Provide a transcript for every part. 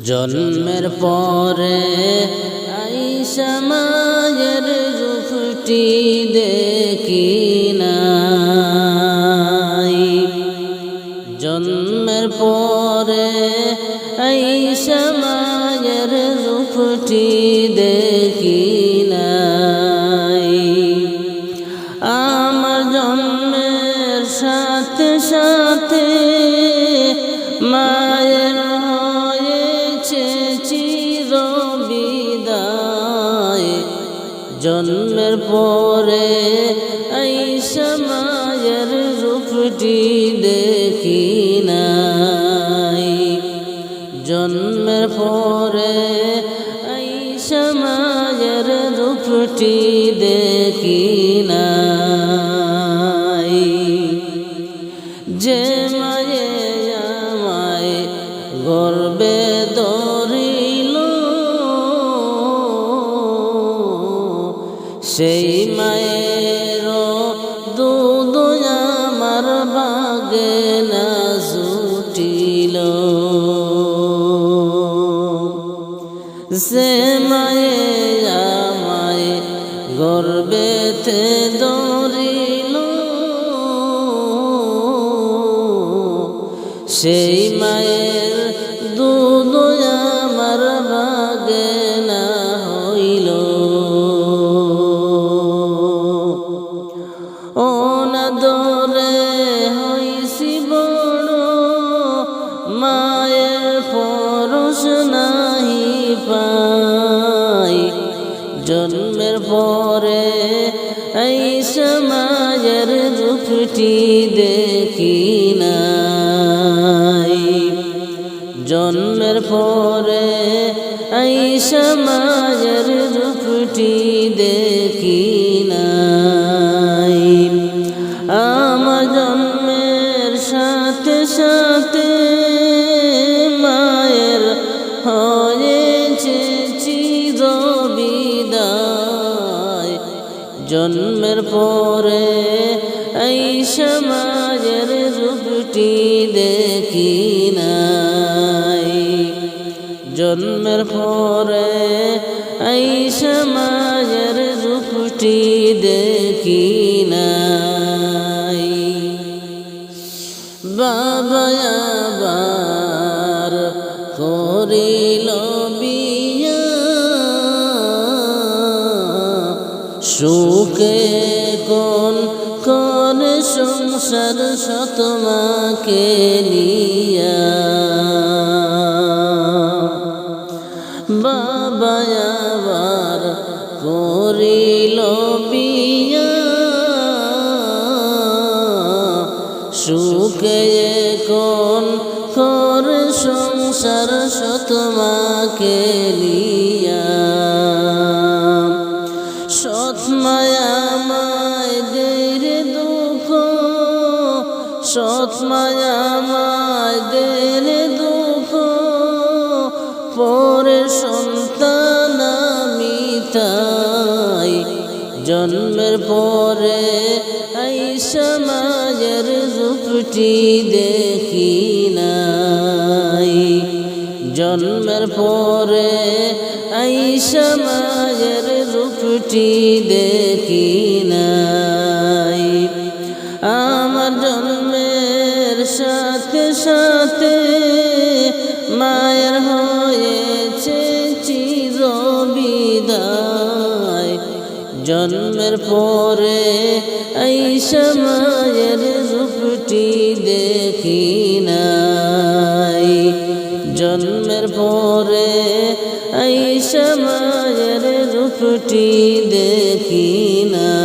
জন্মের পরে আইসা মায়ের রূপটি দেখি নাই। জন্মের পরে আইসা জন্মের পরে আইসা মায়ের রূপটি দেখি নাই। যে মায়ে আমায় গর্বে ধরিল সেই সে মায়ে আমায় গর্বেতে দরিল। সেই মায়ের জন্মের পরে এই সমাজের দুঃখটি দেখি নাই। জন্মের পরে এই সমাজের দুঃখটি দেখি জন্মের পরে এই সমাজের রূপটি দেখি নাই। জন্মের পরে এই সমাজের রূপটি দেখি নাই। সুখে কোন কোন সংসার শতমাকে নিয়া। বাবা করিল সুখে কোন কর সংসার শতমাকে লিয়া সৎমায়া মায় দের দুঃখ সৎমায়ামায় দের দুঃখ, পরে সন্তান মিতাই জন্মের পরে আইসা মায়ের রূপটি দেখি নাই, জন্মের পরে আইসা মায়ের রূপটি দেখি নাই আমার জন্মের সাথে সাথে মায়ের হয়েছে চির বিদায় জন্মের পরে আইসা মায়ের রূপটি দেখি নাই জন্মের পরে আইসা মায়ের রূপটি দেখি নাই।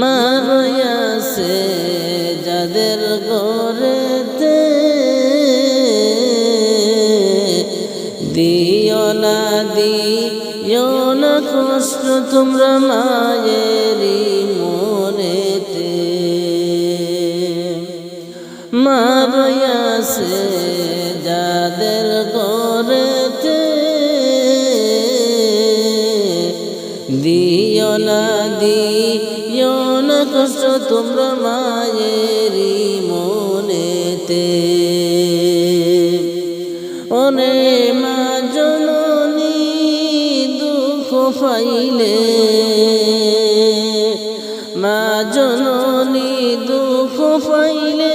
মারয়াছে যাদের গড়েতে দিও না দিও না কষ্ট তোমরা মায়েরই মনেতে। মারয়াছে দিও না দিও না কষ্ট তোমরা মায়েরি মনেতে। অনে মা জননী, দুঃখ পাইলে। মা জননী, দুঃখ পাইলে।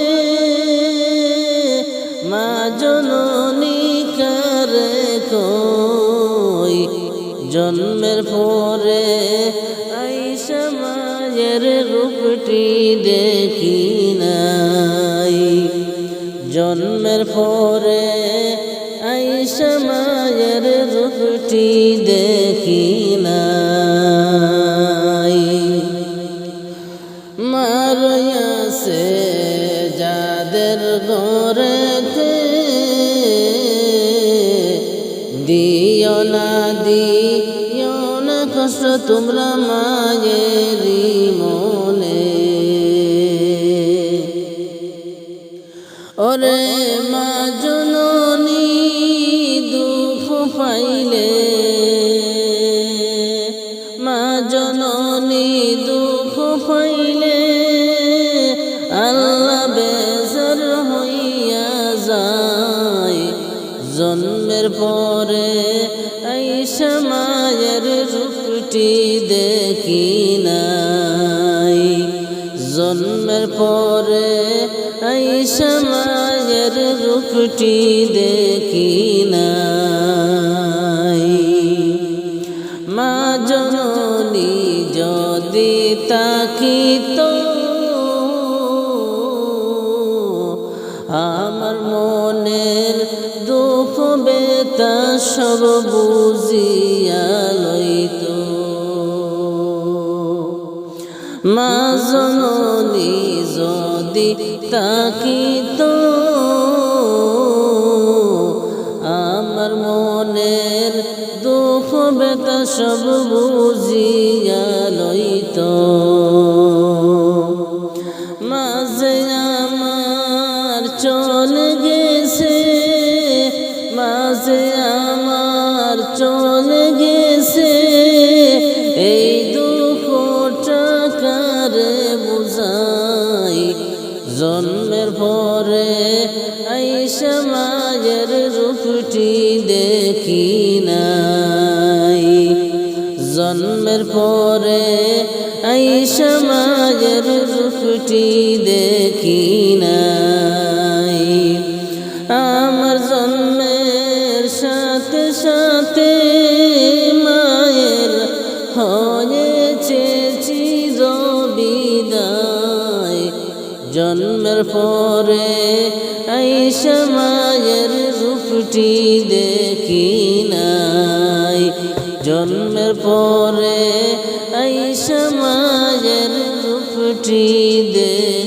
মা জননী কারে কই? জন্মের পর আইসা মায়ের রূপটি দেখি নাই। জন্মের পরে আইসা মায়ের রূপটি দেখি নাই। মারয়াছে যাদের গড়েতে দিও না, দিও কষ্ট তোমরা মায়েরই ওরে মা জননী, দুঃখ পাইলে। মা জননী, দুঃখ পাইলে আল্লাহ বেজার হইয়া যায়। জন্মের পরে আইসা মায়ের রূপটি দেখি নাই। জন্মের পরে আইসা মায়ের রূপটি দেখি নাই। মা জননী যদি তাকিত, আমার মনের দুঃখ বেতা সব বুঝিয়া লইত। মা জননী যদি তাকিত সব বুঝিয়া লইত। মাঝে আমার চলে গেছে, মাঝে আমার চলে গেছে। এই দুঃখ টাকারে বুঝাই জন্মের পরে আইসা মায়ের রূপটি দেখি নাই জন্মের পরে আইসা মায়ের রূপটি দেখি নাই আমার জন্মের সাথে সাথে মায়ের হয়েছে চির বিদায় জন্মের পরে আইসা মায়ের রূপটি দেখি নাই জন্মের পরে আইসা মায়ের রূপটি দেখি